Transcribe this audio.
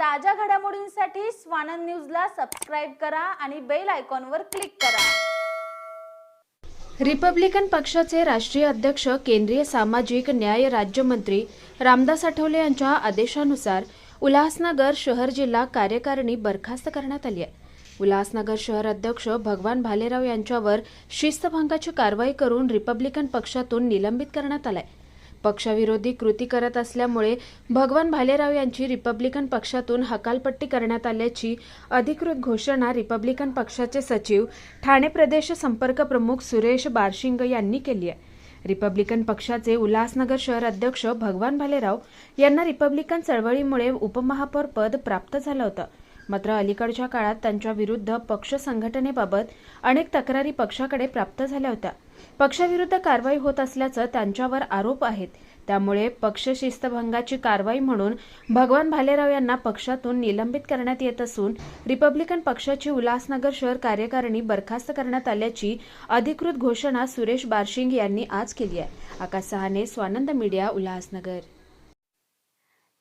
ताज्या घडामोडींसाठी स्वानंद न्यूजला सबस्क्राईब करा आणि बेल आयकॉनवर क्लिक करा. रिपब्लिकन पक्षाचे राष्ट्रीय अध्यक्ष केंद्रीय सामाजिक न्याय राज्यमंत्री रामदास आठवले यांच्या आदेशानुसार उल्हासनगर शहर जिल्हा कार्यकारिणी बरखास्त करण्यात आली आहे. उल्हासनगर शहर अध्यक्ष भगवान भालेराव यांच्यावर शिस्तभंगाची कारवाई करून रिपब्लिकन पक्षातून निलंबित करण्यात आलाय. पक्षविरोधी कृती करत असल्यामुळे भगवान भालेराव यांची रिपब्लिकन पक्षातून हकालपट्टी करण्यात आल्याची अधिकृत घोषणा रिपब्लिकन पक्षाचे सचिव ठाणे प्रदेश संपर्क प्रमुख सुरेश बारशिंग यांनी केली आहे. रिपब्लिकन पक्षाचे उल्हासनगर शहर अध्यक्ष भगवान भालेराव यांना रिपब्लिकन चळवळीमुळे उपमहापौर पद प्राप्त झालं होतं. मात्र अलीकडच्या काळात त्यांच्या विरुद्ध पक्ष संघटनेबाबत अनेक तक्रारी पक्षाकडे प्राप्त झाल्या होत्या. पक्षाविरुद्ध कारवाई होत असल्याचं त्यांच्यावर आरोप आहेत. त्यामुळे पक्ष शिस्तभंगाची कारवाई म्हणून भगवान भालेराव यांना पक्षातून निलंबित करण्यात येत असून रिपब्लिकन पक्षाची उल्हासनगर शहर कार्यकारिणी बरखास्त करण्यात आल्याची अधिकृत घोषणा सुरेश बारशिंग यांनी आज केली आहे. आकाश सहाने स्वानंद मीडिया उल्हासनगर.